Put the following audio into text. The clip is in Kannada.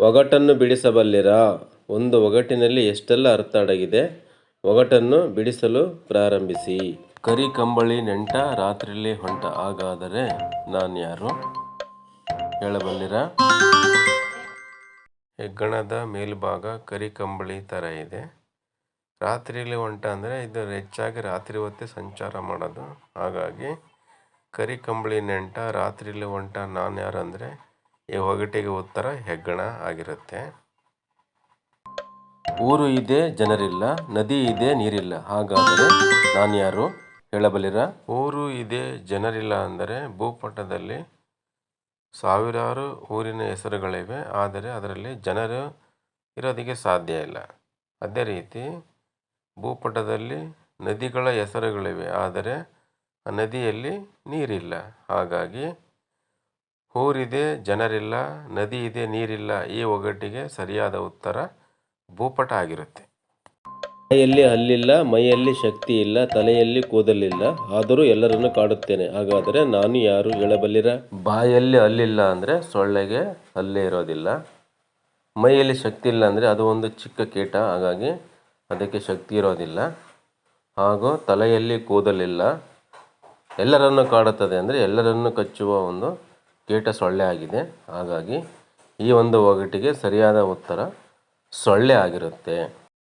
ಒಗಟನ್ನು ಬಿಡಿಸಬಲ್ಲಿರಾ? ಒಂದು ಒಗಟಿನಲ್ಲಿ ಎಷ್ಟೆಲ್ಲ ಅರ್ಥ ಅಡಗಿದೆ? ಒಗಟನ್ನು ಬಿಡಿಸಲು ಪ್ರಾರಂಭಿಸಿ. ಕರಿ ಕಂಬಳಿ ನೆಂಟ ರಾತ್ರಿಲಿ ಹೊಂಟ ಹಾಗಾದರೆ ನಾನು ಯಾರು? ಹೇಳಬಲ್ಲಿರಾ? ಹೆಗ್ಗಣದ ಮೇಲ್ಭಾಗ ಕರಿ ಕಂಬಳಿ ಥರ ಇದೆ. ರಾತ್ರಿಲಿ ಹೊಂಟ ಅಂದರೆ ಇದು ಹೆಚ್ಚಾಗಿ ರಾತ್ರಿ ಹೊತ್ತೇ ಸಂಚಾರ ಮಾಡೋದು. ಹಾಗಾಗಿ ಕರಿ ಕಂಬಳಿ ನೆಂಟ ರಾತ್ರಿಲಿ ಹೊಂಟ ನಾನು ಯಾರು ಅಂದರೆ ಈ ಒಗಟಿಗೆ ಉತ್ತರ ಹೆಗ್ಗಣ ಆಗಿರುತ್ತೆ. ಊರು ಇದೆ, ಜನರಿಲ್ಲ, ನದಿ ಇದೆ, ನೀರಿಲ್ಲ. ಹಾಗಾದರೆ ನಾನು ಯಾರು? ಹೇಳಬಲ್ಲಿರ? ಊರು ಇದೆ, ಜನರಿಲ್ಲ ಅಂದರೆ ಭೂಪಟದಲ್ಲಿ ಸಾವಿರಾರು ಊರಿನ ಹೆಸರುಗಳಿವೆ, ಆದರೆ ಅದರಲ್ಲಿ ಜನರು ಇರೋದಕ್ಕೆ ಸಾಧ್ಯ ಇಲ್ಲ. ಅದೇ ರೀತಿ, ಭೂಪಟದಲ್ಲಿ ನದಿಗಳ ಹೆಸರುಗಳಿವೆ, ಆದರೆ ಆ ನದಿಯಲ್ಲಿ ನೀರಿಲ್ಲ. ಹಾಗಾಗಿ ಊರಿದೆ ಜನರಿಲ್ಲ ನದಿ ಇದೆ ನೀರಿಲ್ಲ ಈ ಒಗಟಿಗೆ ಸರಿಯಾದ ಉತ್ತರ ಭೂಪಟ ಆಗಿರುತ್ತೆ. ಮೈಯಲ್ಲಿ ಹಲ್ಲಿಲ್ಲ ಮೈಯಲ್ಲಿ ಶಕ್ತಿ ಇಲ್ಲ ತಲೆಯಲ್ಲಿ ಕೂದಲಿಲ್ಲ. ಆದರೂ ಎಲ್ಲರನ್ನು ಕಾಡುತ್ತೇನೆ. ಹಾಗಾದರೆ ನಾನು ಯಾರು ಹೇಳಬಲ್ಲಿರ? ಬಾಯಲ್ಲಿ ಅಲ್ಲಿಲ್ಲ ಅಂದರೆ ಸೊಳ್ಳೆಗೆ ಅಲ್ಲೇ ಇರೋದಿಲ್ಲ. ಮೈಯಲ್ಲಿ ಶಕ್ತಿ ಇಲ್ಲ ಅಂದರೆ ಅದು ಒಂದು ಚಿಕ್ಕ ಕೀಟ. ಹಾಗಾಗಿ ಅದಕ್ಕೆ ಶಕ್ತಿ ಇರೋದಿಲ್ಲ. ಹಾಗೂ ತಲೆಯಲ್ಲಿ ಕೂದಲಿಲ್ಲ. ಎಲ್ಲರನ್ನು ಕಾಡುತ್ತದೆ ಅಂದರೆ ಎಲ್ಲರನ್ನು ಕಚ್ಚುವ ಒಂದು ಕೀಟ ಸೊಳ್ಳೆ ಆಗಿದೆ. ಹಾಗಾಗಿ ಈ ಒಂದು ಒಗಟಿಗೆ ಸರಿಯಾದ ಉತ್ತರ ಸೊಳ್ಳೆ ಆಗಿರುತ್ತೆ.